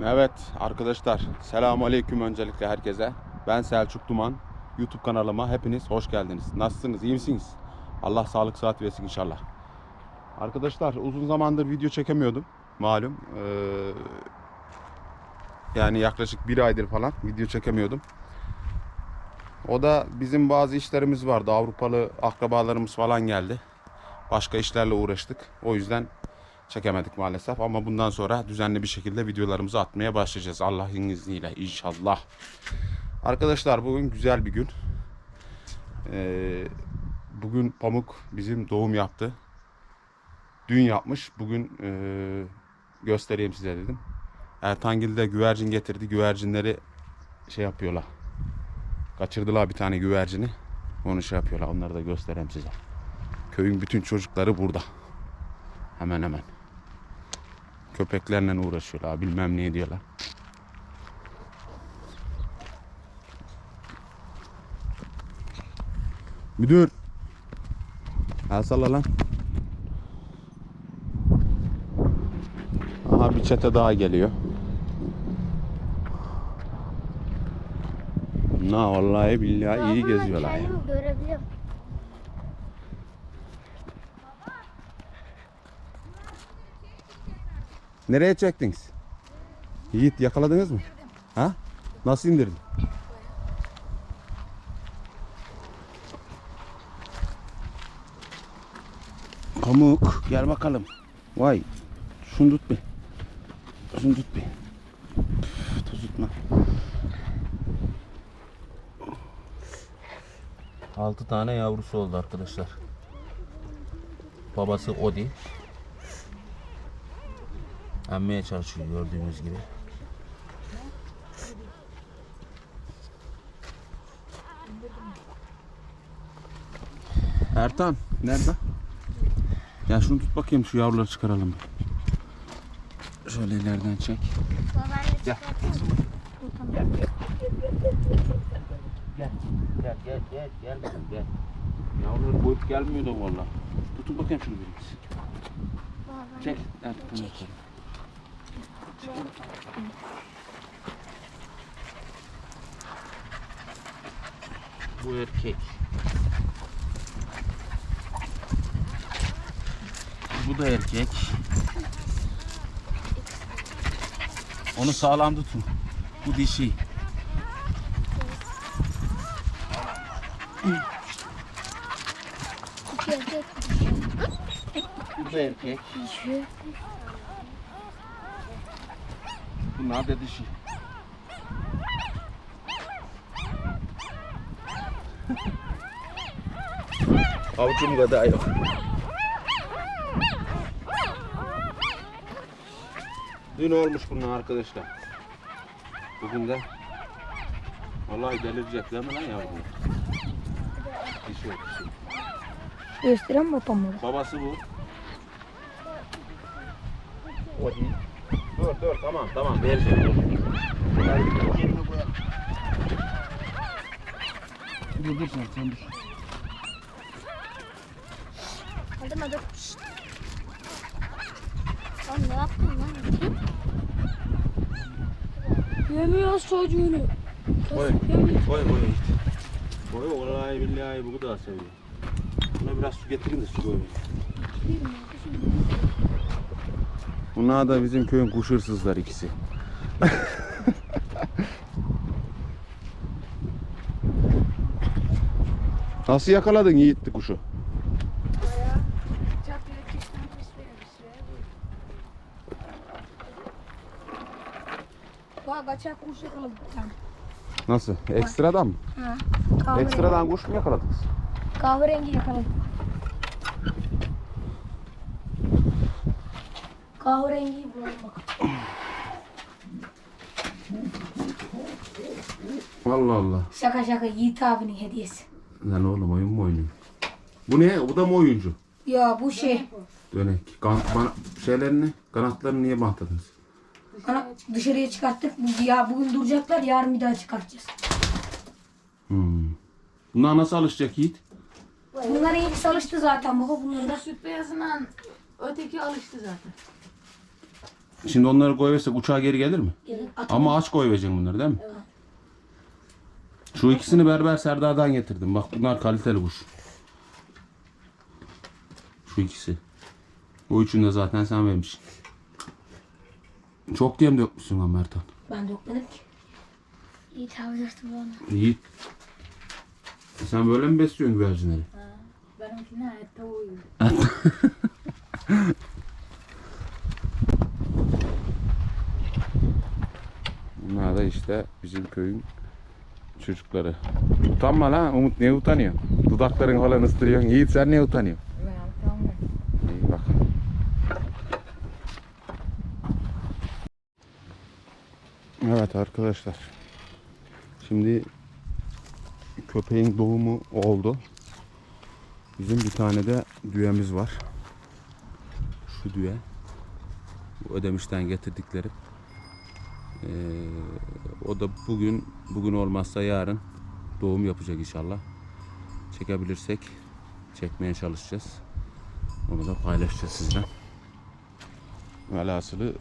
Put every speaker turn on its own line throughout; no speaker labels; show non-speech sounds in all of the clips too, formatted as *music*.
Evet arkadaşlar selamun aleyküm öncelikle herkese. Ben Selçuk Duman. YouTube kanalıma hepiniz hoş geldiniz. Nasılsınız? iyi misiniz? Allah sağlık sıhhat versin inşallah. Arkadaşlar uzun zamandır video çekemiyordum. Malum. Ee, yani yaklaşık bir aydır falan video çekemiyordum. O da bizim bazı işlerimiz vardı. Avrupalı akrabalarımız falan geldi. Başka işlerle uğraştık. O yüzden çekemedik maalesef ama bundan sonra düzenli bir şekilde videolarımızı atmaya başlayacağız Allah'ın izniyle inşallah. Arkadaşlar bugün güzel bir gün. Ee, bugün Pamuk bizim doğum yaptı. Dün yapmış. Bugün ee, göstereyim size dedim. Ertangil de güvercin getirdi. Güvercinleri şey yapıyorlar. Kaçırdılar bir tane güvercini. Onu şey yapıyorlar. Onları da göstereyim size. Köyün bütün çocukları burada. Hemen hemen. Köpeklerle uğraşıyorlar. Bilmem ne diyorlar. Müdür. El salla lan. Aha bir çete daha geliyor. Na vallahi billahi iyi geziyorlar ya.
görebiliyorum.
Nereye çektiniz? Yiğit yakaladınız mı? Ha? Nasıl indirdin? Pamuk gel bakalım. Vay. Şunu tut bir. Şunu tut bir. Tutma.
6 tane yavrusu oldu arkadaşlar. Babası Odi. Emmeye çalışıyor gördüğünüz gibi.
Ertan nerede? Ya şunu tut bakayım şu yavruları çıkaralım. Şöyle ileriden çek.
Babaanne
Gel.
Gel gel gel gel gel. Yavruları boyup gelmiyor da valla. Tutun bakayım şunu birimiz. Çek. Ertan Çek. Bu erkek. Bu da erkek. Onu sağlam tutun. Bu dişi. Bu da erkek.
Dişi.
Bunlar da dişi. Avucum kadar yok.
Dün olmuş bunun arkadaşlar. Bugün de vallahi delirecek değil mi lan yavrum? Dişi yok dişi.
Gösteren mi pamuğu?
Babası bu. O değil. Dur dur tamam tamam vereceğim dur.
Dur dur sen, sen dur.
Hadi hadi. Şşt. Lan ne yaptın lan? Yemiyoruz çocuğunu.
Koy. Koy koy işte. Koy vallahi billahi bu kadar seviyor. Buna biraz su getirin de su koy. Bunlar da bizim köyün kuş hırsızlar ikisi. Nasıl yakaladın Yiğit'ti kuşu?
Bak kaçak kuş yakaladık.
Nasıl? Ekstradan mı?
Ha.
Ekstradan kuş mu yakaladınız?
Kahverengi yakaladık. Kahverengiyi bulalım bak.
Allah Allah.
Şaka şaka Yiğit abinin hediyesi.
Lan oğlum oyun mu oynuyor? Bu ne? Bu da mı oyuncu?
Ya bu şey.
Dönek. Kan, bana, şeylerini, kanatlarını niye bantladınız?
Ana dışarıya çıkarttık. Bu, ya bugün duracaklar yarın bir daha çıkartacağız.
Hmm. Bunlar nasıl alışacak Yiğit?
Bunlar iyi alıştı zaten baba bunlar da.
Süt beyazından öteki alıştı zaten.
Şimdi onları koyversek uçağa geri gelir mi?
Gelir.
Ama aç koyvereceksin bunları değil mi? Şu ikisini berber Serdar'dan getirdim. Bak bunlar kaliteli kuş. Şu ikisi. O üçünü de zaten sen vermişsin. Çok yem dökmüşsün lan Mertan.
Ben dökmedim ki.
İyi tavsiyorsun bana.
Yiğit. Sen böyle mi besliyorsun güvercinleri?
Benimkine et tavuğu.
Bunlar da işte bizim köyün çocukları. Utanma lan Umut niye utanıyor? Dudakların falan ıstırıyorsun. Yiğit sen niye utanıyorsun?
Ben tamam.
İyi bak. Evet arkadaşlar. Şimdi köpeğin doğumu oldu. Bizim bir tane de düğemiz var. Şu düğe. Bu ödemişten getirdiklerim. Ee, o da bugün bugün olmazsa yarın doğum yapacak inşallah. Çekebilirsek çekmeye çalışacağız. Onu da paylaşacağız sizden. Velhasılı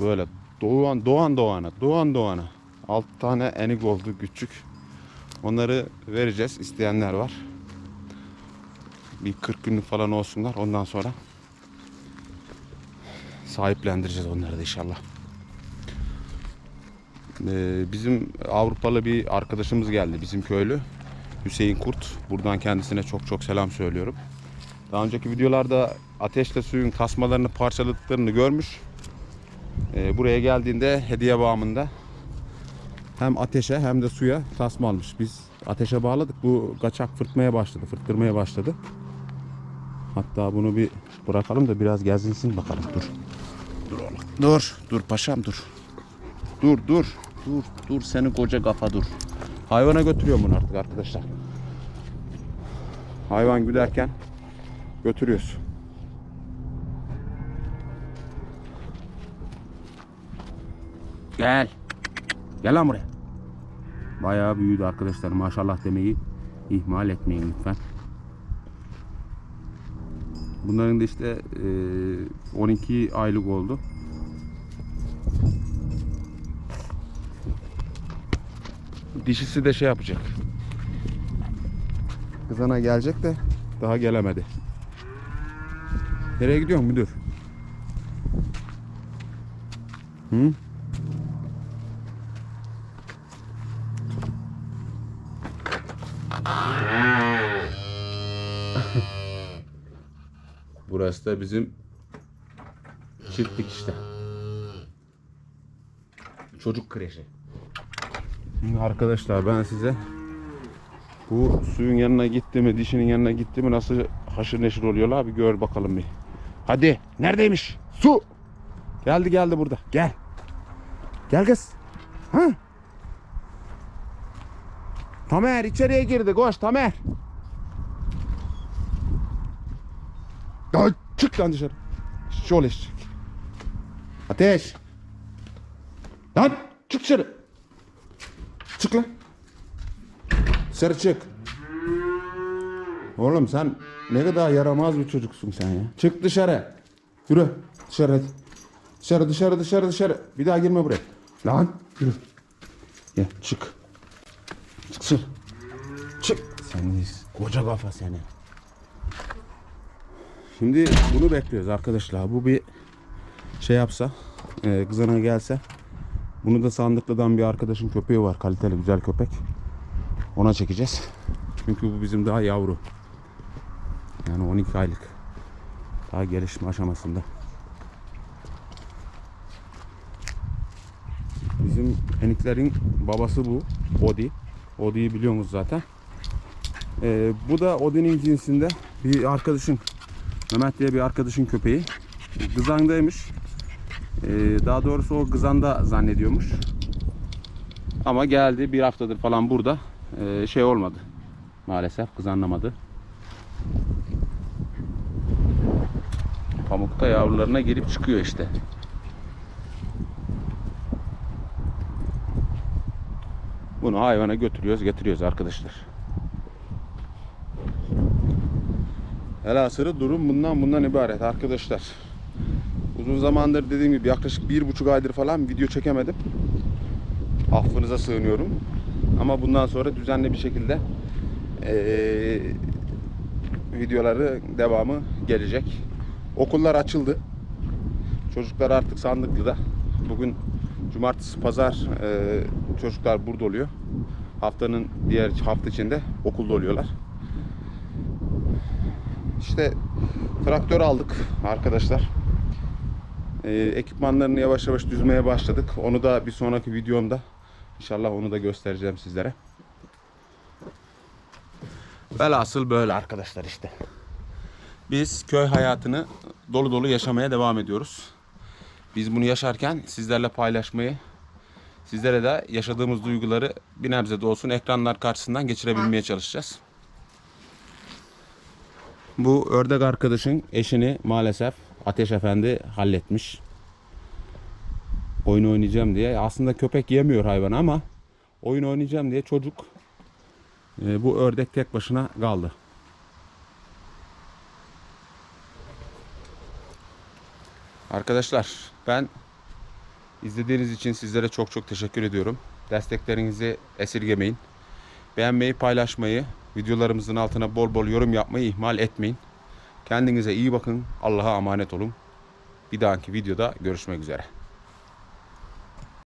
böyle doğan doğan doğana doğan doğana 6 tane enik oldu küçük. Onları vereceğiz. isteyenler var. Bir 40 günlük falan olsunlar. Ondan sonra sahiplendireceğiz onları da inşallah. Ee, bizim Avrupalı bir arkadaşımız geldi. Bizim köylü. Hüseyin Kurt. Buradan kendisine çok çok selam söylüyorum. Daha önceki videolarda ateşle suyun tasmalarını parçaladıklarını görmüş. Ee, buraya geldiğinde hediye bağımında hem ateşe hem de suya tasma almış. Biz ateşe bağladık. Bu kaçak fırtmaya başladı, fırttırmaya başladı. Hatta bunu bir bırakalım da biraz gezinsin bakalım. Dur. Dur oğlum. Dur. Dur paşam dur. Dur dur. Dur dur senin koca kafa dur. Hayvana götürüyorum bunu artık arkadaşlar. Hayvan güderken götürüyoruz. Gel. Gel lan buraya. Bayağı büyüdü arkadaşlar. Maşallah demeyi ihmal etmeyin lütfen. Bunların da işte eee, 12 aylık oldu. Dişisi de şey yapacak. Kızana gelecek de daha gelemedi. Nereye gidiyorsun müdür? Hı? *laughs* Burası da bizim çiftlik işte. Çocuk kreşi. Şimdi arkadaşlar ben size bu suyun yanına gitti mi, dişinin yanına gitti mi nasıl haşır neşir oluyorlar bir gör bakalım bir. Hadi neredeymiş? Su! Geldi geldi burada. Gel. Gel kız. Ha? Tamer içeriye girdi. Koş Tamer. Ya çık lan dışarı. Şöyle çık. Ateş. Lan çık dışarı. Çık lan. Dışarı çık. Oğlum sen ne kadar yaramaz bir çocuksun sen ya. Çık dışarı. Yürü. Dışarı hadi. Dışarı dışarı dışarı dışarı. Bir daha girme buraya. Lan yürü. Gel çık. Çık dışarı. Çık. Sen koca kafa seni. Şimdi bunu bekliyoruz arkadaşlar. Bu bir şey yapsa, e, kızana gelse. Bunu da Sandıklı'dan bir arkadaşın köpeği var. Kaliteli güzel köpek. Ona çekeceğiz. Çünkü bu bizim daha yavru. Yani 12 aylık. Daha gelişme aşamasında. Bizim eniklerin babası bu. Odi. Odi'yi biliyorsunuz zaten. Ee, bu da Odi'nin cinsinde bir arkadaşın Mehmet diye bir arkadaşın köpeği. Gızandaymış. Ee, daha doğrusu o Gızanda zannediyormuş. Ama geldi bir haftadır falan burada. Ee, şey olmadı. Maalesef kızanlamadı. Pamukta yavrularına girip çıkıyor işte. Bunu hayvana götürüyoruz, getiriyoruz arkadaşlar. Velhasılı durum bundan bundan ibaret arkadaşlar. Uzun zamandır dediğim gibi yaklaşık bir buçuk aydır falan video çekemedim. Affınıza sığınıyorum. Ama bundan sonra düzenli bir şekilde eee, videoları devamı gelecek. Okullar açıldı. Çocuklar artık Sandıklı'da. Bugün cumartesi pazar eee, çocuklar burada oluyor. Haftanın diğer hafta içinde okulda oluyorlar. İşte traktör aldık arkadaşlar. Ee, ekipmanlarını yavaş yavaş düzmeye başladık. Onu da bir sonraki videomda inşallah onu da göstereceğim sizlere. Velhasıl böyle arkadaşlar işte. Biz köy hayatını dolu dolu yaşamaya devam ediyoruz. Biz bunu yaşarken sizlerle paylaşmayı, sizlere de yaşadığımız duyguları bir nebze de olsun ekranlar karşısından geçirebilmeye çalışacağız. Bu ördek arkadaşın eşini maalesef Ateş Efendi halletmiş. Oyun oynayacağım diye. Aslında köpek yemiyor hayvan ama oyun oynayacağım diye çocuk e, bu ördek tek başına kaldı. Arkadaşlar ben izlediğiniz için sizlere çok çok teşekkür ediyorum. Desteklerinizi esirgemeyin. Beğenmeyi, paylaşmayı, videolarımızın altına bol bol yorum yapmayı ihmal etmeyin. Kendinize iyi bakın. Allah'a emanet olun. Bir dahaki videoda görüşmek üzere.